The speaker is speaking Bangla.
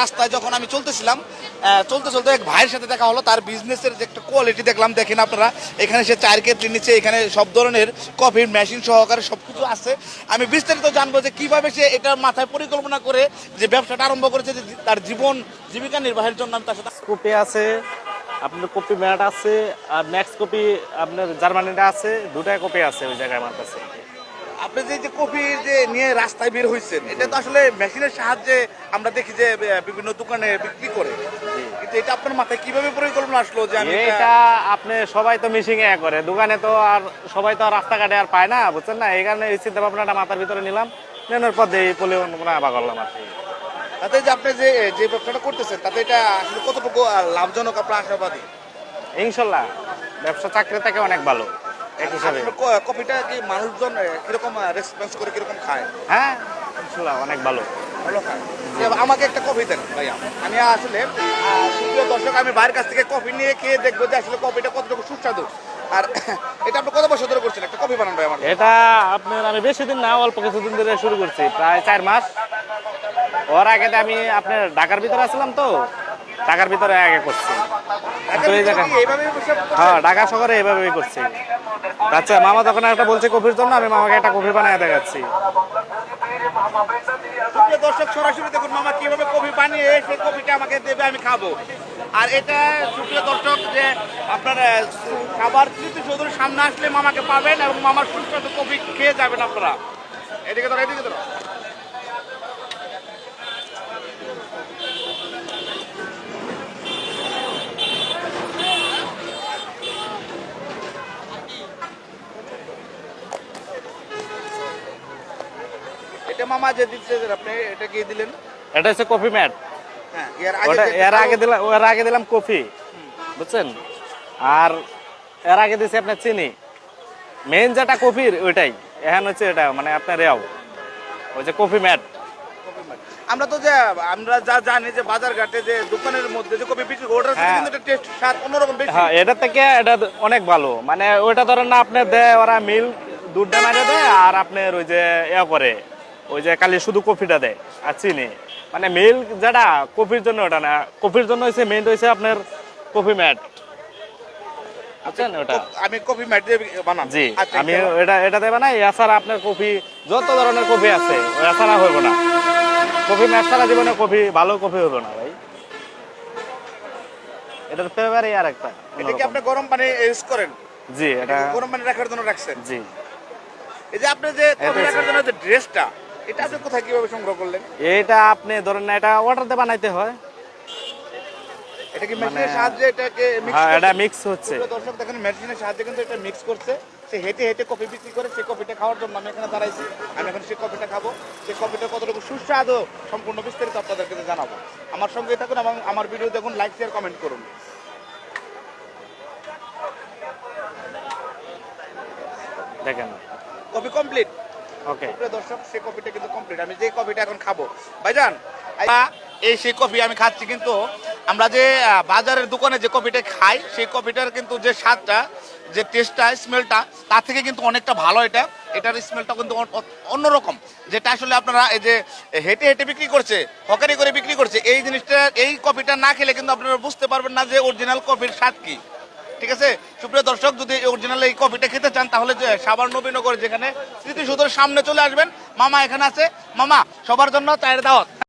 রাস্তায় যখন আমি চলতেছিলাম চলতে চলতে এক ভাইয়ের সাথে দেখা হলো, তার বিজনেসের যে একটা কোয়ালিটি দেখলাম, দেখেন আপনারা, এখানে সে চায়ের কেটলি নিচ্ছে, এখানে সব ধরনের কফির মেশিন সহকারে সব কিছু আছে। আমি বিস্তারিত জানব যে কীভাবে সে এটার মাথায় পরিকল্পনা করে যে ব্যবসাটা আরম্ভ করেছে, যে তার জীবন জীবিকা নির্বাহের জন্য আমি তার সাথে কপি আছে, আপনার কপি ম্যাট আছে, আর ম্যাক্স কপি আপনার জার্মানিটা আছে, দুটাই কপি আছে ওই জায়গায় আমার কাছে। আপনি যে যে কফি যে নিয়ে রাস্তায় বের হয়েছেন এটা তো আসলে মেশিনের সাহায্যে আমরা দেখি যে বিভিন্ন দোকানে বিক্রি করে। কিন্তু এটা আপনার মাথায় কীভাবে পরিকল্পনা আসলো যে আমি এটা- আপনি সবাই তো মিশিং এ করে। দোকানে তো আর সবাই তো আর রাস্তাঘাটে আর পায় না বুঝছেন না? এই কারণে এই চিন্তা ভাবনাটা মাথার ভিতরে নিলাম। নেওয়ার পর এই পরিকল্পনা আবার করলাম আর কি। তাতে যে আপনি যে যে ব্যবসাটা করতেছেন তাতে এটা আসলে কতটুকু লাভজনক আপনার আশাবাদী? ইনশাল্লাহ। ব্যবসা চাকরি থেকে অনেক ভালো। এক হিসাবে আপনার কফিটা কি মানুষজন কীরকম রেসপন্স করে কীরকম খায়? হ্যাঁ ইনশাল্লাহ অনেক ভালো। ভালো খায়। আমাকে একটা কফি দেন ভাইয়া। আমি আসলে সুপ্রিয় দর্শক আমি বাইরের কাছ থেকে কফি নিয়ে খেয়ে দেখব যে আসলে কফিটা কতটুকু সুস্বাদু। আর এটা আপনি কত বছর ধরে করছেন? একটা কফি বানান ভাই আমার এটা আপনার আমি বেশি দিন না অল্প কিছুদিন ধরে শুরু করছি প্রায় চার মাস। ওর আগে আমি আপনার ঢাকার ভিতরে আসলাম তো। ঢাকার ভিতরে আগে করছি। হ্যাঁ ঢাকা শহরে এইভাবেই করছি। আচ্ছা মামা তখন একটা বলছে কফির জন্য, আমি মামাকে একটা কফি বানায় দেখাচ্ছি। দর্শক, সরাসরি দেখুন মামা কীভাবে কফি বানিয়ে সেই কফিটা আমাকে দেবে, আমি খাব। আর এটা সুপ্রিয় দর্শক, যে আপনার খাবার স্মৃতি চৌধুরীর সামনে আসলে মামাকে পাবেন এবং মামার সুস্বাদু কফি খেয়ে যাবেন আপনারা। এদিকে ধরো এদিকে ধরো। এটা মামা যে দিচ্ছে আপনি এটা কি দিলেন? এটা হচ্ছে কফি ম্যাট। হ্যাঁ এর আগে দিলাম এর আগে দিলাম কফি। বুঝছেন? আর এর আগে দিছি আপনার চিনি। মেন যেটা কফির ওইটাই। এখন হচ্ছে এটা মানে আপনার রেও ওই যে কফি ম্যাট। আমরা তো যে আমরা যা জানি যে বাজার ঘাটে যে দোকানের মধ্যে যে কফি বিক্রি করে ওটার হ্যাঁ। কিন্তু একটা টেস্ট স্বাদ অন্যরকম বেশি। হ্যাঁ এটা থেকে এটা অনেক ভালো। মানে ওইটা ধরেন না আপনি দেয় ওরা মিল দুধটা মারে দেয় আর আপনার ওই যে ইয়া করে। ওই যে খালি শুধু কফিটা দেয় আর চিনি। মানে মিল যেটা কফির জন্য ওটা না। কফির জন্য হয়েছে মেন হয়েছে আপনার কফি ম্যাট। আমি কফি ম্যাট দিয়ে বানান জি আমি এটা- এটা এটা এছাড়া আপনার কফি যত ধরনের কফি আছে এছাড়া হইব না। কফি ম্যাট ছাড়া জীবনে কফি ভালো কফি হইব না ভাই। এটার ফ্লেভারই আর একটা এটা কি আপনি গরম পানি ইউজ করেন? জি এটা গরম পানি রাখার জন্য রাখছেন? জি। এই যে আপনি যে কফি রাখার জন্য যে ড্রেসটা এটা আপনি কোথায় কীভাবে সংগ্রহ করলেন? এটা আপনি ধরেন না এটা অর্ডার দিয়ে বানাইতে হয়। এটা কি মেশিনের সাহায্যে এটাকে মিক্স হ্যাঁ এটা মিক্স হচ্ছে। দর্শক দেখেন মেশিনের সাহায্যে কিন্তু এটা মিক্স করছে। সে হেঁটে হেঁটে কফি বিক্রি করে সেই কফিটা খাওয়ার জন্য আমি এখানে দাঁড়াইছি। আমি এখন সেই কফিটা খাব। সেই কফিটা কতটুকু সুস্বাদু সম্পূর্ণ বিস্তারিত আপনাদেরকে জানাব। আমার সঙ্গে থাকুন এবং আমার ভিডিও দেখুন লাইক শেয়ার কমেন্ট করুন। দেখেন। কফি কমপ্লিট ওকে প্রিয় দর্শক সেই কফিটা কিন্তু কমপ্লিট আমি যে কফিটা এখন খাব। ভাইজান এই সেই কফি আমি খাচ্ছি কিন্তু আমরা যে বাজারের দোকানে যে কফিটা খাই সেই কফিটার কিন্তু যে স্বাদটা যে টেস্টটা স্মেলটা তার থেকে কিন্তু অনেকটা ভালো এটা। এটার স্মেলটা কিন্তু অন্যরকম। যেটা আসলে আপনারা এই যে হেঁটে হেঁটে বিক্রি করছে হকারি করে বিক্রি করছে এই জিনিসটা এই কফিটা না খেলে কিন্তু আপনারা বুঝতে পারবেন না যে অরিজিনাল কফির স্বাদ কি। ঠিক আছে? সুপ্রিয় দর্শক, যদি অরিজিনাল এই কফিটা খেতে চান, তাহলে যে সাবার নবীনগর যেখানে, স্মৃতিসৌধের সামনে চলে আসবেন। মামা এখানে আছে। মামা, সবার জন্য চায়ের দাওয়াত।